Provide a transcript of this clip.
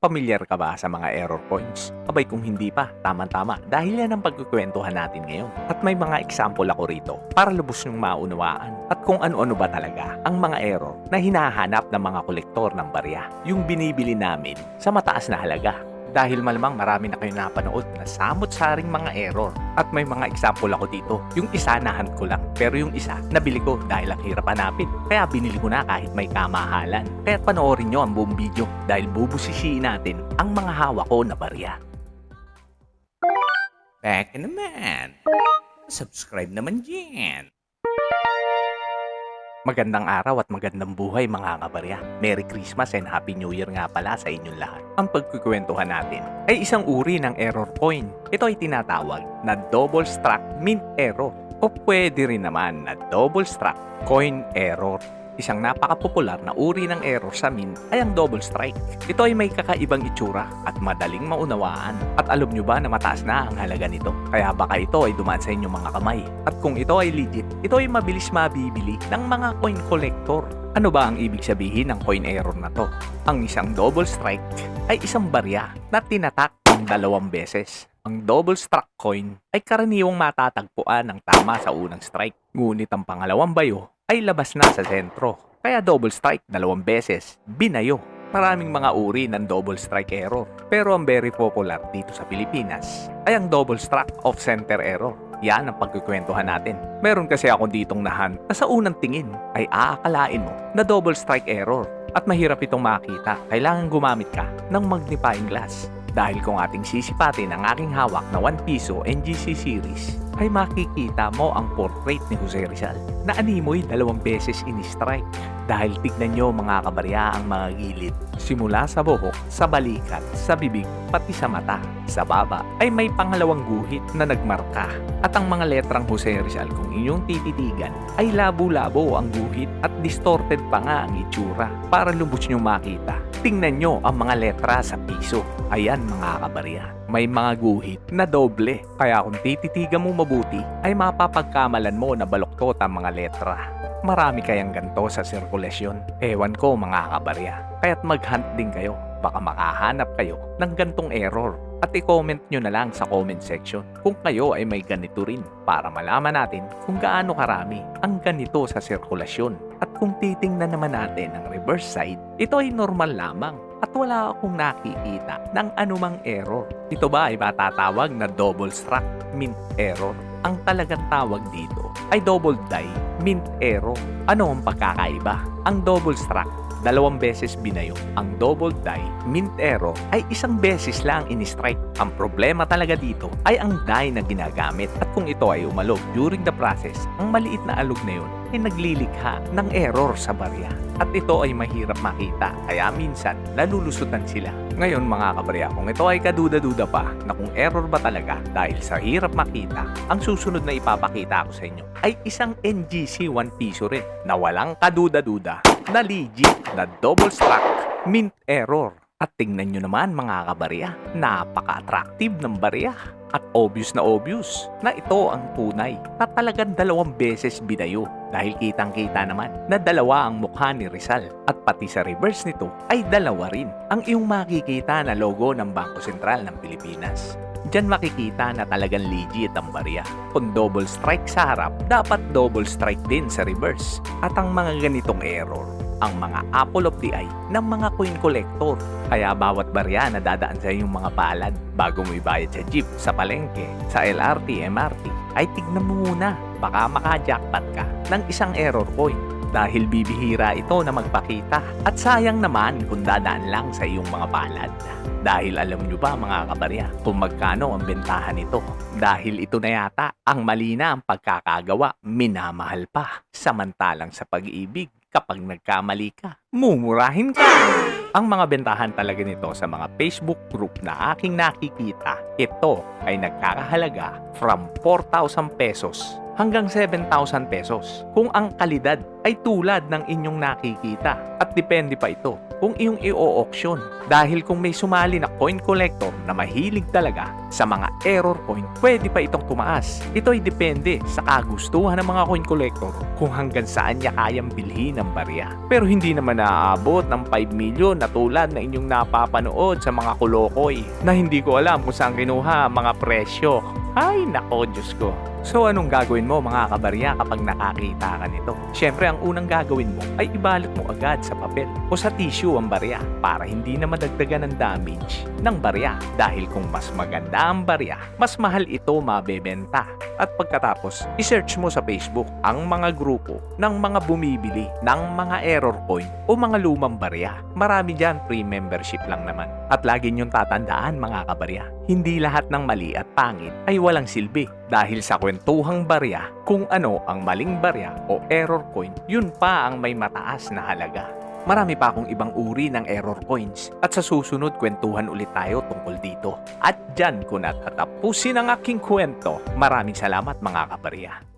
Pamilyar ka ba sa mga error coins? Abay kung hindi pa, tama-tama dahil yan ang pagkukwentuhan natin ngayon. At may mga example ako rito para lubos nyong maunawaan at kung ano-ano ba talaga ang mga error na hinahanap ng mga kolektor ng barya. Yung binibili namin sa mataas na halaga. Dahil malamang marami na kayo napanood na samot-saring mga error. At may mga example ako dito. Yung isa nahan ko lang. Pero yung isa, nabili ko dahil ang hirap hanapin. Kaya binili ko na kahit may kamahalan. Kaya panoorin nyo ang buong video dahil bubusisiin natin ang mga hawak ko na barya. Back naman. Subscribe naman dyan. Magandang araw at magandang buhay mga kabarya. Merry Christmas and Happy New Year nga pala sa inyong lahat. Ang pagkukwentuhan natin ay isang uri ng error coin. Ito ay tinatawag na double struck mint error o pwede rin naman na double struck coin error. Isang napakapopular na uri ng error sa mint ay ang double strike. Ito ay may kakaibang itsura at madaling maunawaan. At alam nyo ba na mataas na ang halaga nito? Kaya baka ito ay dumaan sa inyong mga kamay. At kung ito ay legit, ito ay mabilis mabibili ng mga coin collector. Ano ba ang ibig sabihin ng coin error na to? Ang isang double strike ay isang barya na tinatak ng dalawang beses. Ang double struck coin ay karaniwang matatagpuan ng tama sa unang strike. Ngunit ang pangalawang bayo ay labas na sa sentro. Kaya double strike dalawang beses, binayo. Maraming mga uri ng double strike error. Pero ang very popular dito sa Pilipinas ay ang double struck off center error. Yan ang pagkukwentuhan natin. Meron kasi ako ditong nahan na sa unang tingin ay aakalain mo na double strike error at mahirap itong makita. Kailangan gumamit ka ng magnifying glass. Dahil kung ating sisipatin ang aking hawak na 1 piso NGC series, ay makikita mo ang portrait ni Jose Rizal na animoy dalawang beses ini-strike. Dahil tignan nyo mga kabarya ang mga gilid. Simula sa buhok, sa balikat, sa bibig, pati sa mata, sa baba, ay may pangalawang guhit na nagmarka. At ang mga letrang Jose Rizal kung inyong tititigan, ay labo-labo ang guhit at distorted pa nga ang itsura para lubos nyo makita. Tingnan nyo ang mga letra sa piso. Ayan mga kabarya. May mga guhit na doble. Kaya kung tititigan mo mabuti, ay mapapagkamalan mo na baluktot ang mga letra. Marami kayang ganto sa sirkulasyon. Ewan ko mga kabarya. Kaya't mag-hunt din kayo. Baka makahanap kayo ng gantong error. At i-comment nyo na lang sa comment section kung kayo ay may ganito rin para malaman natin kung gaano karami ang ganito sa sirkulasyon. At kung titingnan naman natin ang reverse side, ito ay normal lamang at wala akong nakikita ng anumang error. Ito ba ay matatawag na double struck mint error? Ang talagang tawag dito ay double die mint error. Ano ang pagkakaiba? Ang double struck dalawang beses binayo. Ang double die mint error ay isang beses lang in-strike. Ang problema talaga dito ay ang die na ginagamit at kung ito ay umalog during the process, ang maliit na alog na yun ay naglilikha ng error sa barya. At ito ay mahirap makita kaya minsan nalulusutan sila. Ngayon mga kabarya, kung ito ay kaduda-duda pa na kung error ba talaga dahil sa hirap makita, ang susunod na ipapakita ko sa inyo ay isang NGC 1 piso rin na walang kaduda-duda na legit na double struck mint error. At tingnan nyo naman mga kabarya, napaka-attractive ng barya. At obvious na obvious na ito ang tunay na talagang dalawang beses binayo dahil kitang-kita naman na dalawa ang mukha ni Rizal at pati sa reverse nito ay dalawa rin ang iyong makikita na logo ng Bangko Sentral ng Pilipinas. Diyan makikita na talagang legit ang barya. Kung double strike sa harap, dapat double strike din sa reverse. At ang mga ganitong error, ang mga apple of the eye ng mga coin collector. Kaya bawat barya na dadaan sa iyong mga palad bago mo ibayad sa jeep, sa palengke, sa LRT, MRT, ay tignan mo muna. Baka maka-jackpot ka ng isang error coin dahil bibihira ito na magpakita at sayang naman kung dadaan lang sa iyong mga palad. Dahil alam nyo ba mga kabarya kung magkano ang bentahan nito? Dahil ito na yata ang mali na ang pagkakagawa, minamahal pa. Samantalang sa pag-ibig, kapag nagkamali ka, mumurahin ka. Ang mga bentahan talaga nito sa mga Facebook group na aking nakikita, ito ay nagkakahalaga from 4,000 pesos hanggang 7,000 pesos kung ang kalidad ay tulad ng inyong nakikita at depende pa ito kung iyong i-auction dahil kung may sumali na coin collector na mahilig talaga sa mga error coin, pwede pa itong tumaas. Ito ay depende sa kagustuhan ng mga coin collector kung hanggang saan niya kayang bilhin ang barya. Pero hindi naman naaabot ng 5 million na tulad na inyong napapanood sa mga kulokoy na hindi ko alam kung saan kinuha ang mga presyo. Ay, nako, Diyos ko. So anong gagawin mo mga kabarya kapag nakakita ka nito? Siyempre ang unang gagawin mo ay ibalot mo agad sa papel o sa tissue ang barya para hindi na madagdagan ng damage ng barya dahil kung mas maganda ang barya, mas mahal ito mabebenta. At pagkatapos, isearch mo sa Facebook ang mga grupo ng mga bumibili ng mga error coin o mga lumang barya. Marami dyan free membership lang naman. At lagi niyong tatandaan mga kabarya, hindi lahat ng mali at pangit ay walang silbi dahil sa kwentuhang barya kung ano ang maling barya o error coin, yun pa ang may mataas na halaga. Marami pa akong ibang uri ng error coins at sa susunod kwentuhan ulit tayo tungkol dito. At dyan ko natatapusin ang aking kwento. Maraming salamat mga kabarya.